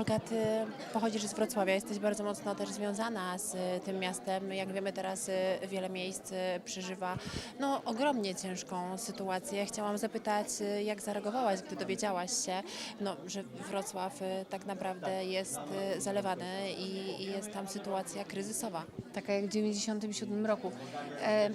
Olga, ty pochodzisz z Wrocławia, jesteś bardzo mocno też związana z y, tym miastem. Jak wiemy teraz y, wiele miejsc y, przeżywa no, ogromnie ciężką sytuację. Chciałam zapytać, jak zareagowałaś, gdy dowiedziałaś się, no, że Wrocław tak naprawdę jest zalewany i, i jest tam sytuacja kryzysowa. taka jak w 97 roku. E,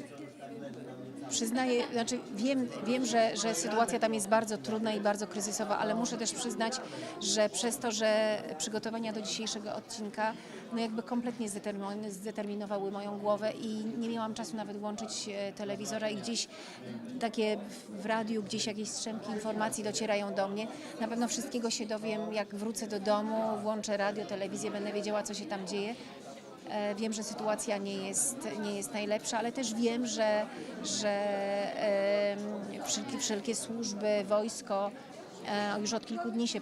przyznaję, znaczy wiem, wiem że, że sytuacja tam jest bardzo trudna i bardzo kryzysowa, ale muszę też przyznać, że przez to, że przygotowania do dzisiejszego odcinka no jakby kompletnie zdetermin- zdeterminowały moją głowę i nie miałam czasu nawet włączyć e, telewizora i gdzieś takie w radiu, gdzieś jakieś strzępki informacji docierają do mnie. Na pewno wszystkiego się dowiem, jak wrócę do domu, włączę radio, telewizję, będę wiedziała, co się tam dzieje. E, Wiem, że sytuacja nie jest, nie jest najlepsza, ale też wiem, że, że wszelkie, wszelkie służby, wojsko e, już od kilku dni się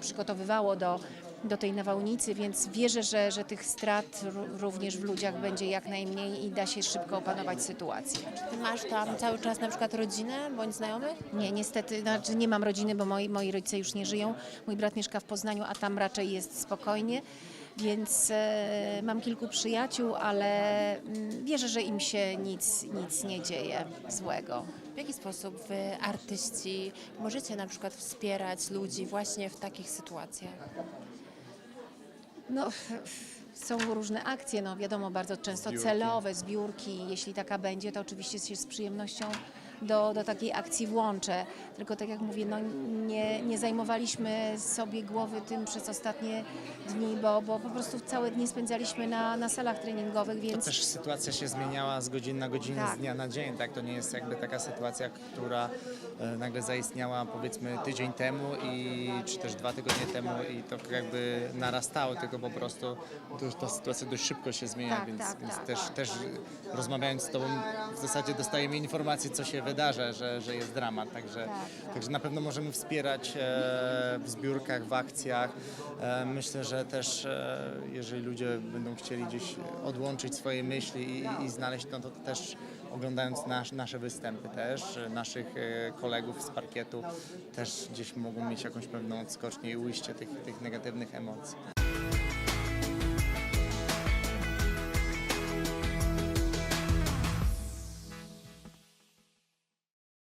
przygotowywało do, do tej nawałnicy, więc wierzę, że, że tych strat ró- również w ludziach będzie jak najmniej i da się szybko opanować sytuację. Ty masz tam cały czas na przykład rodzinę bądź znajomych? Nie, niestety, znaczy nie mam rodziny, bo moi, moi rodzice już nie żyją. Mój brat mieszka w Poznaniu, a tam raczej jest spokojnie. Więc e, mam kilku przyjaciół, ale mm, wierzę, że im się nic, nic nie dzieje złego. W jaki sposób wy, artyści, możecie na przykład wspierać ludzi właśnie w takich sytuacjach? No, są różne akcje, no wiadomo, bardzo często celowe, zbiórki. Jeśli taka będzie, to oczywiście się z przyjemnością do, do takiej akcji włączę. Tylko tak jak mówię, no nie, nie zajmowaliśmy sobie głowy tym przez ostatnie dni, bo, bo po prostu całe dni spędzaliśmy na, na salach treningowych, To więc też sytuacja się zmieniała z godziny na godzinę, Tak. z dnia na dzień, tak? To nie jest jakby taka sytuacja, która e, nagle zaistniała powiedzmy tydzień temu i czy też dwa tygodnie temu i to jakby narastało, tylko po prostu to, ta sytuacja dość szybko się zmienia, Tak, więc, tak, więc tak. też, też rozmawiając z Tobą w zasadzie dostajemy informacje, co się wydarza, że, że jest dramat, także, Tak, także na pewno możemy wspierać e, w zbiórkach, w akcjach. E, myślę, że też e, jeżeli ludzie będą chcieli gdzieś odłączyć swoje myśli i, i znaleźć, no to też oglądając nasz, nasze występy też, naszych kolegów z parkietu, też gdzieś mogą mieć jakąś pewną odskocznię i ujście tych, tych negatywnych emocji.